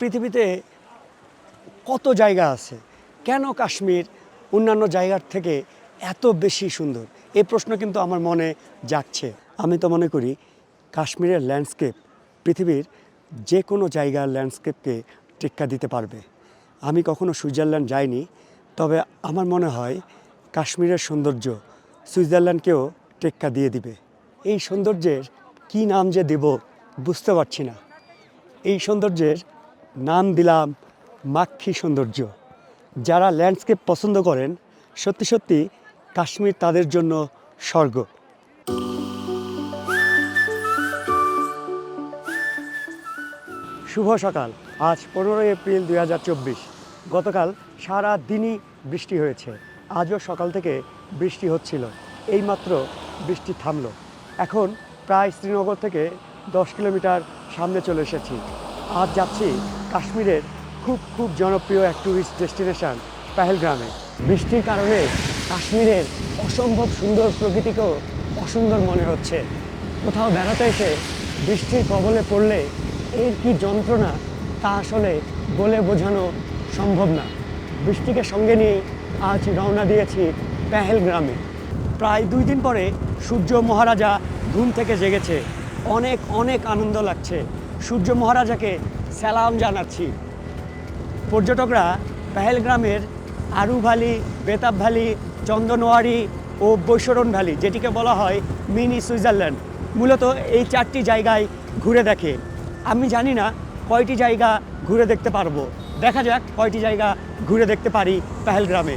পৃথিবীতে কত জায়গা আছে? কেন কাশ্মীর অন্যান্য জায়গার থেকে এত বেশি সুন্দর? এই প্রশ্ন কিন্তু আমার মনে যাচ্ছে। আমি তো মনে করি কাশ্মীরের ল্যান্ডস্কেপ পৃথিবীর যে কোনো জায়গার ল্যান্ডস্কেপকে টেক্কা দিতে পারবে। আমি কখনো সুইজারল্যান্ড যাইনি, তবে আমার মনে হয় কাশ্মীরের সৌন্দর্য সুইজারল্যান্ডকেও টেক্কা দিয়ে দিবে। এই সৌন্দর্যের কি নাম যে দেব বুঝতে পারছি না। এই সৌন্দর্যের নাম দিলাম মাক্ষী সৌন্দর্য। যারা ল্যান্ডস্কেপ পছন্দ করেন, সত্যি সত্যি কাশ্মীর তাদের জন্য স্বর্গ। শুভ সকাল। আজ পনেরোই এপ্রিল দু হাজার চব্বিশ। গতকাল সারা দিনই বৃষ্টি হয়েছে। আজও সকাল থেকে বৃষ্টি হচ্ছিল। এইমাত্র বৃষ্টি থামলো। এখন প্রায় শ্রীনগর থেকে দশ কিলোমিটার সামনে চলে এসেছি। আজ যাচ্ছি কাশ্মীরের খুব খুব জনপ্রিয় এক ট্যুরিস্ট ডেস্টিনেশন পেহেলগ্রামে। বৃষ্টির কারণে কাশ্মীরের অসম্ভব সুন্দর প্রকৃতিকেও অসুন্দর মনে হচ্ছে। কোথাও বেড়াতে এসে বৃষ্টির কবলে পড়লে এর কি যন্ত্রণা তা আসলে বলে বোঝানো সম্ভব না। বৃষ্টিকে সঙ্গে নিয়ে আজ রওনা দিয়েছি পেহেলগ্রামে। প্রায় দুই দিন পরে সূর্য মহারাজা ঘুম থেকে জেগেছে। অনেক অনেক আনন্দ লাগছে। সূর্য মহারাজাকে সালাম জানাচ্ছি। পর্যটকরা পেহেলগ্রামের আরু ভ্যালি, বেতাব ভ্যালি, চন্দনওয়ারি ও বৈশরণ ভ্যালি, যেটিকে বলা হয় মিনি সুইজারল্যান্ড, মূলত এই চারটি জায়গায় ঘুরে দেখে। আমি জানি না কয়টি জায়গা ঘুরে দেখতে পারব। দেখা যাক কয়টি জায়গা ঘুরে দেখতে পারি পেহেলগ্রামে।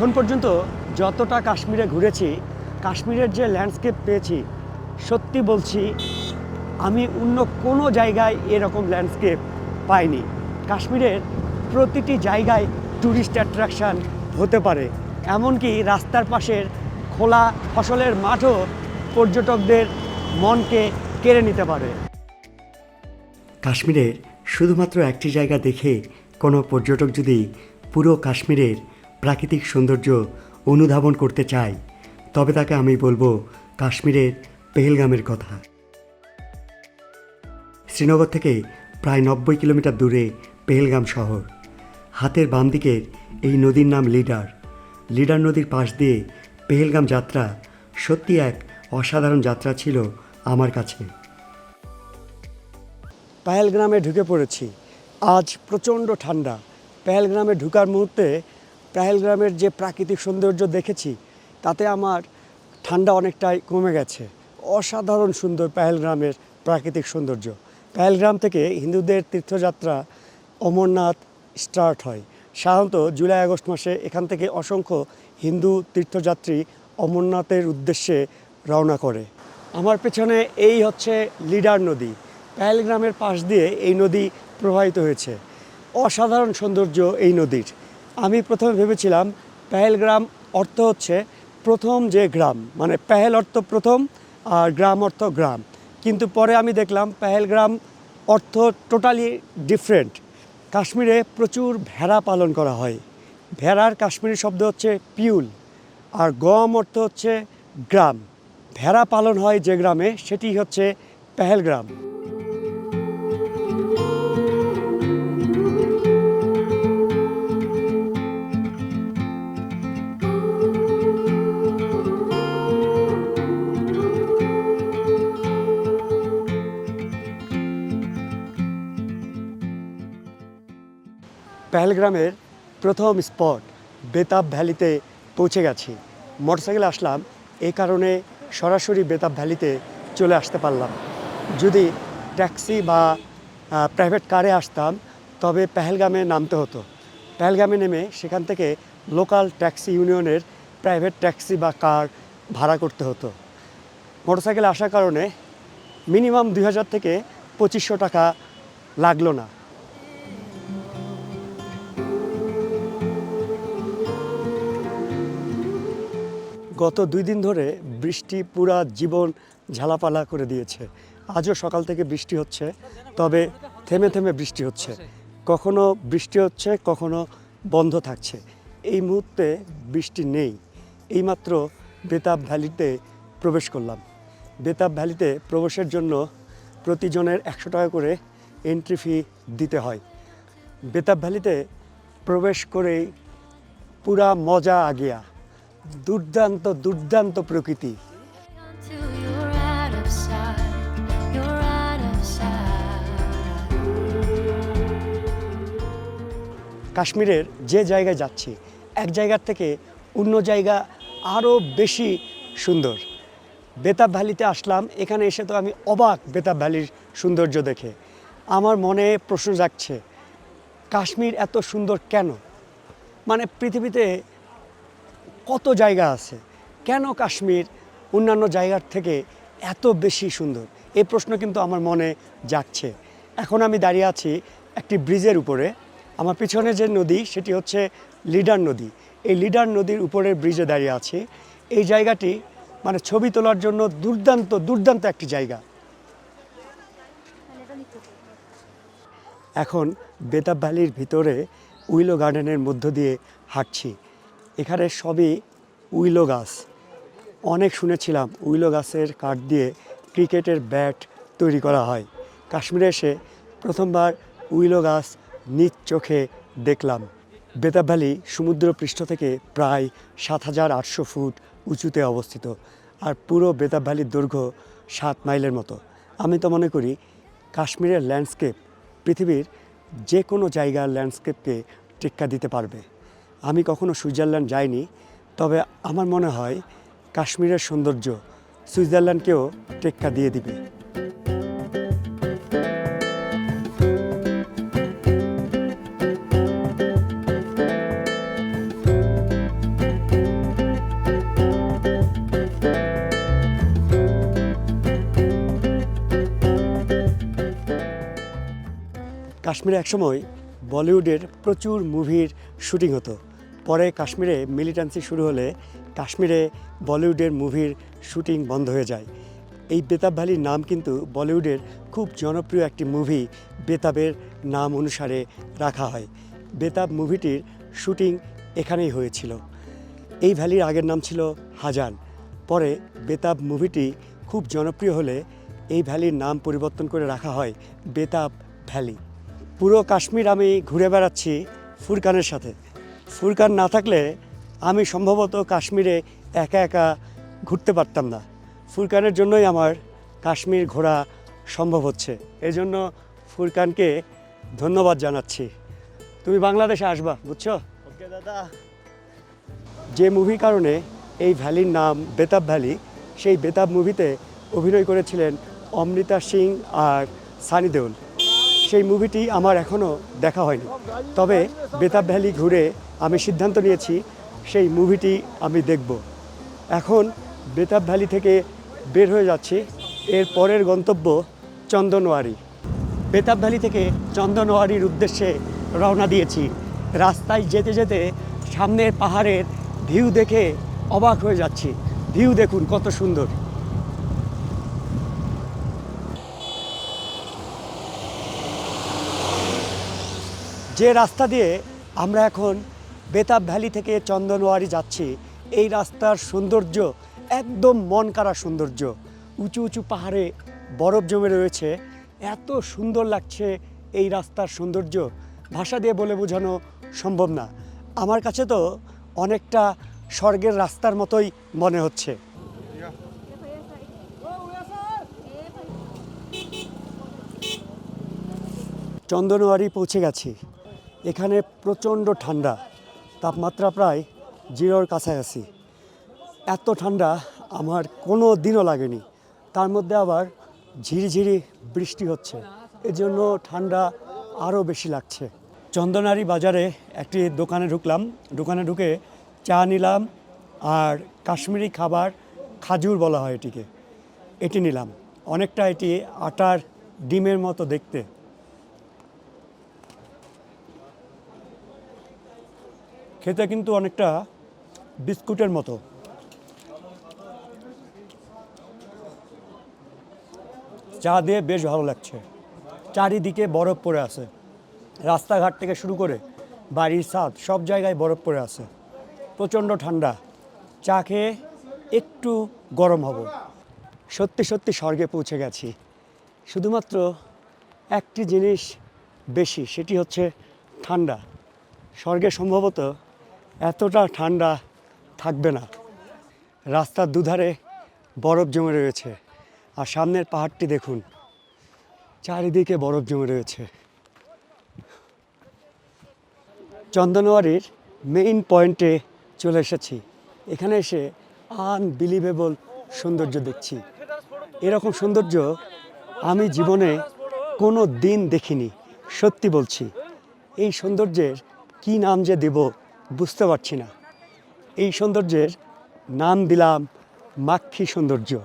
এখন পর্যন্ত যতটা কাশ্মীরে ঘুরেছি, কাশ্মীরের যে ল্যান্ডস্কেপ পেয়েছি, সত্যি বলছি, আমি অন্য কোনো জায়গায় এরকম ল্যান্ডস্কেপ পাইনি। কাশ্মীরের প্রতিটি জায়গায় ট্যুরিস্ট অ্যাট্রাকশান হতে পারে, এমনকি রাস্তার পাশের খোলা ফসলের মাঠও পর্যটকদের মনকে কেড়ে নিতে পারে। কাশ্মীরের শুধুমাত্র একটি জায়গা দেখে কোনো পর্যটক যদি পুরো কাশ্মীরের প্রাকৃতিক সৌন্দর্য অনুধাবন করতে চায় তবে তাকে আমি বলব কাশ্মীরের পেহেলগামের কথা। শ্রীনগর থেকে প্রায় নব্বই কিলোমিটার দূরে পেহেলগাম শহর। হাতের বাম দিকের এই নদীর নাম লিডার। লিডার নদীর পাশ দিয়ে পেহেলগাম যাত্রা সত্যি এক অসাধারণ যাত্রা ছিল আমার কাছে। পেহেলগ্রামে ঢুকে পড়েছি। আজ প্রচণ্ড ঠান্ডা। পেহেলগ্রামে ঢুকার মুহূর্তে পেহেলগ্রামের যে প্রাকৃতিক সৌন্দর্য দেখেছি, তাতে আমার ঠান্ডা অনেকটাই কমে গেছে। অসাধারণ সুন্দর পেহেলগ্রামের প্রাকৃতিক সৌন্দর্য। পেহেলগ্রাম থেকে হিন্দুদের তীর্থযাত্রা অমরনাথ স্টার্ট হয়। সাধারণত জুলাই, আগস্ট মাসে এখান থেকে অসংখ্য হিন্দু তীর্থযাত্রী অমরনাথের উদ্দেশ্যে রওনা করে। আমার পেছনে এই হচ্ছে লিডার নদী। পেহেলগ্রামের পাশ দিয়ে এই নদী প্রবাহিত হয়েছে। অসাধারণ সৌন্দর্য এই নদীর। আমি প্রথমে ভেবেছিলাম পেহেলগ্রাম অর্থ হচ্ছে প্রথম যে গ্রাম মানে পেহেল অর্থ প্রথম আর গ্রাম অর্থ গ্রাম। কিন্তু পরে আমি দেখলাম পেহেলগ্রাম অর্থ টোটালি ডিফারেন্ট কাশ্মীরে প্রচুর ভেড়া পালন করা হয়। ভেড়ার কাশ্মীরি শব্দ হচ্ছে পিউল আর গম অর্থ হচ্ছে গ্রাম। ভেড়া পালন হয় যে গ্রামে, সেটি হচ্ছে পেহেলগ্রাম পেহেলগ্রামের প্রথম স্পট বেতাব ভ্যালিতে পৌঁছে গেছি। মোটরসাইকেলে আসলাম এই কারণে সরাসরি বেতাব ভ্যালিতে চলে আসতে পারলাম। যদি ট্যাক্সি বা প্রাইভেট কারে আসতাম, তবে পেহেলগামে নামতে হতো। পেহেলগামে নেমে সেখান থেকে লোকাল ট্যাক্সি ইউনিয়নের প্রাইভেট ট্যাক্সি বা কার ভাড়া করতে হতো। মোটরসাইকেলে আসার কারণে মিনিমাম দুই হাজার থেকে পঁচিশশো টাকা লাগল না। গত দুই দিন ধরে বৃষ্টি পুরা জীবন ঝালাপালা করে দিয়েছে। আজও সকাল থেকে বৃষ্টি হচ্ছে, তবে থেমে থেমে বৃষ্টি হচ্ছে। কখনো বৃষ্টি হচ্ছে, কখনো বন্ধ থাকছে। এই মুহূর্তে বৃষ্টি নেই। এইমাত্র বেতাব ভ্যালিতে প্রবেশ করলাম। বেতাব ভ্যালিতে প্রবেশের জন্য প্রতিজনের একশো টাকা করে এন্ট্রি ফি দিতে হয়। বেতাব ভ্যালিতে প্রবেশ করেই পুরা মজা আগিয়া। দুর্দান্ত দুর্দান্ত প্রকৃতি. কাশ্মীরের যে জায়গায় যাচ্ছি, এক জায়গার থেকে অন্য জায়গা আরও বেশি সুন্দর। বেতাব ভ্যালিতে আসলাম, এখানে এসে তো আমি অবাক বেতাব ভ্যালির সৌন্দর্য দেখে। আমার মনে প্রশ্ন জাগছে, কাশ্মীর এত সুন্দর কেন? মানে পৃথিবীতে কত জায়গা আছে? কেন কাশ্মীর অন্যান্য জায়গার থেকে এত বেশি সুন্দর? এই প্রশ্ন কিন্তু আমার মনে যাচ্ছে। এখন আমি দাঁড়িয়ে আছি একটি ব্রিজের উপরে। আমার পিছনে যে নদী, সেটি হচ্ছে লিডার নদী। এই লিডার নদীর উপরের ব্রিজে দাঁড়িয়ে আছি। এই জায়গাটি মানে ছবি তোলার জন্য দুর্দান্ত দুর্দান্ত একটি জায়গা। এখন বেতাব ভ্যালির ভিতরে উইলো গার্ডেনের মধ্য দিয়ে হাঁটছি। এখানে সবই উইলো গাছ। অনেক শুনেছিলাম উইলো গাছের কাঠ দিয়ে ক্রিকেটের ব্যাট তৈরি করা হয়। কাশ্মীরে এসে প্রথমবার উইলো গাছ নিজ চোখে দেখলাম। বেতাব ভ্যালি সমুদ্রপৃষ্ঠ থেকে প্রায় সাত হাজার আটশো ফুট উঁচুতে অবস্থিত আর পুরো বেতাব ভ্যালির দৈর্ঘ্য সাত মাইলের মতো। আমি তো মনে করি কাশ্মীরের ল্যান্ডস্কেপ পৃথিবীর যে কোনো জায়গার ল্যান্ডস্কেপকে টেক্কা দিতে পারবে। আমি কখনো সুইজারল্যান্ড যাইনি, তবে আমার মনে হয় কাশ্মীরের সৌন্দর্য সুইজারল্যান্ডকেও টেক্কা দিয়ে দিবে। কাশ্মীরে একসময় বলিউডের প্রচুর মুভির শুটিং হতো। পরে কাশ্মীরে মিলিটেন্সি শুরু হলে কাশ্মীরে বলিউডের মুভির শুটিং বন্ধ হয়ে যায়। এই বেতাব ভ্যালির নাম কিন্তু বলিউডের খুব জনপ্রিয় একটি মুভি বেতাবের নাম অনুসারে রাখা হয়। বেতাব মুভিটির শুটিং এখানেই হয়েছিল। এই ভ্যালির আগের নাম ছিল হাজান পরে বেতাব মুভিটি খুব জনপ্রিয় হলে এই ভ্যালির নাম পরিবর্তন করে রাখা হয় বেতাব ভ্যালি। পুরো কাশ্মীর আমি ঘুরে বেড়াচ্ছি ফুরকানের সাথে। ফুরকান না থাকলে আমি সম্ভবত কাশ্মীরে একা একা ঘুরতে পারতাম না। ফুরকানের জন্যই আমার কাশ্মীর ঘোরা সম্ভব হচ্ছে। এই জন্য ফুরকানকে ধন্যবাদ জানাচ্ছি। তুমি বাংলাদেশে আসবা বুঝছ? ওকে দাদা। যে মুভির কারণে এই ভ্যালির নাম বেতাব ভ্যালি সেই বেতাব মুভিতে অভিনয় করেছিলেন অমৃতা সিং আর সানি দেওল। সেই মুভিটি আমার এখনও দেখা হয়নি। তবে বেতাব ভ্যালি ঘুরে আমি সিদ্ধান্ত নিয়েছি, সেই মুভিটি আমি দেখব। এখন বেতাব ভ্যালি থেকে বের হয়ে যাচ্ছি, এর পরের গন্তব্য চন্দনওয়ারি। বেতাব ভ্যালি থেকে চন্দনওয়ারির উদ্দেশ্যে রওনা দিয়েছি। রাস্তায় যেতে যেতে সামনের পাহাড়ের ভিউ দেখে অবাক হয়ে যাচ্ছি। ভিউ দেখুন কত সুন্দর। যে রাস্তা দিয়ে আমরা এখন বেতাব ভ্যালি থেকে চন্দনওয়ারি যাচ্ছি, এই রাস্তার সৌন্দর্য, একদম মন কাড়া সৌন্দর্য। উঁচু উঁচু পাহাড়ে বরফ জমে রয়েছে, এত সুন্দর লাগছে এই রাস্তার সৌন্দর্য। ভাষা দিয়ে বলে বোঝানো সম্ভব না। আমার কাছে তো অনেকটা স্বর্গের রাস্তার মতোই মনে হচ্ছে। চন্দনওয়ারি পৌঁছে গেছি। এখানে প্রচণ্ড ঠান্ডা, তাপমাত্রা প্রায় জিরোর কাছাকাছি। এত ঠান্ডা আমার কোনো দিনও লাগেনি। তার মধ্যে আবার ঝিরিঝিরি বৃষ্টি হচ্ছে। এজন্য ঠান্ডা আরও বেশি লাগছে। চন্দনারি বাজারে একটি দোকানে ঢুকলাম। দোকানে ঢুকে চা নিলাম আর কাশ্মীরি খাবার খাজুর বলা হয় এটিকে। এটি নিলাম। অনেকটা এটি আটার ডিমের মতো দেখতে। খেতে কিন্তু অনেকটা বিস্কুটের মতো। চা দিয়ে বেশ ভালো লাগছে। চারিদিকে বরফ পড়ে আছে। রাস্তাঘাট থেকে শুরু করে বাড়ির ছাদ, সব জায়গায় বরফ পড়ে আছে। প্রচণ্ড ঠান্ডা। চা খেয়ে একটু গরম হব। সত্যি সত্যি স্বর্গে পৌঁছে গেছি। শুধুমাত্র একটি জিনিস বেশি, সেটি হচ্ছে ঠান্ডা। স্বর্গে সম্ভবত এতটা ঠান্ডা থাকবে না। রাস্তার দুধারে বরফ জমে রয়েছে আর সামনের পাহাড়টি দেখুন, চারিদিকে বরফ জমে রয়েছে। চন্দনওয়ারির মেইন পয়েন্টে চলে এসেছি। এখানে এসে আনবিলিভেবল সৌন্দর্য দেখছি। এরকম সৌন্দর্য আমি জীবনে কোনো দিন দেখিনি, সত্যি বলছি। এই সৌন্দর্যের কি নাম যে দেব বুঝতে পারছি না। এই সৌন্দর্যের নাম দিলাম মাক্ষী সৌন্দর্য।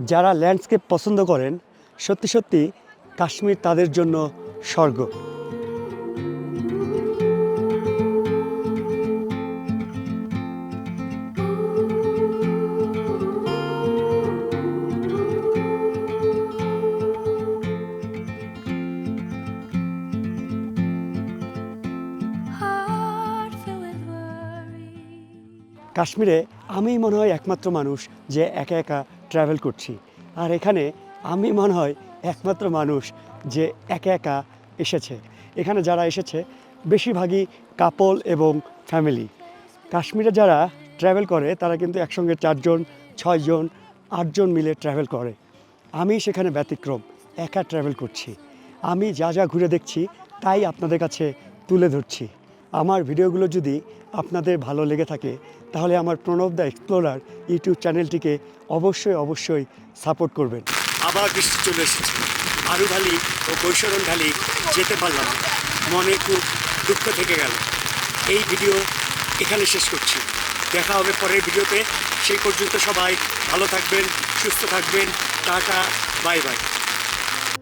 যারা ল্যান্ডস্কেপ পছন্দ করেন, সত্যি সত্যি কাশ্মীর তাদের জন্য স্বর্গ। কাশ্মীরে আমি মনে হয় একমাত্র মানুষ যে একা একা ট্রাভেল করছি। আর এখানে আমি মনে হয় একমাত্র মানুষ যে একা একা এসেছে। এখানে যারা এসেছে, বেশিরভাগই কাপল এবং ফ্যামিলি কাশ্মীরে যারা ট্রাভেল করে, তারা কিন্তু একসঙ্গে চারজন, ছয়জন, আটজন মিলে ট্রাভেল করে। আমি সেখানে ব্যতিক্রম, একা ট্রাভেল করছি। আমি যা যা ঘুরে দেখছি, তাই আপনাদের কাছে তুলে ধরছি। আমার ভিডিওগুলো যদি আপনাদের ভালো লেগে থাকে, তাহলে আমার প্রণব দ্য এক্সপ্লোরার ইউটিউব চ্যানেলটিকে অবশ্যই অবশ্যই সাপোর্ট করবেন। আবার বৃষ্টি চলে এসেছে। আরু ঢালি ও বৈশরণ ঢালি যেতে পারলাম না। মনে খুব দুঃখ থেকে গেল। এই ভিডিও এখানে শেষ করছি। দেখা হবে পরের ভিডিওতে। সেই পর্যন্ত সবাই ভালো থাকবেন, সুস্থ থাকবেন। Tata, bye bye.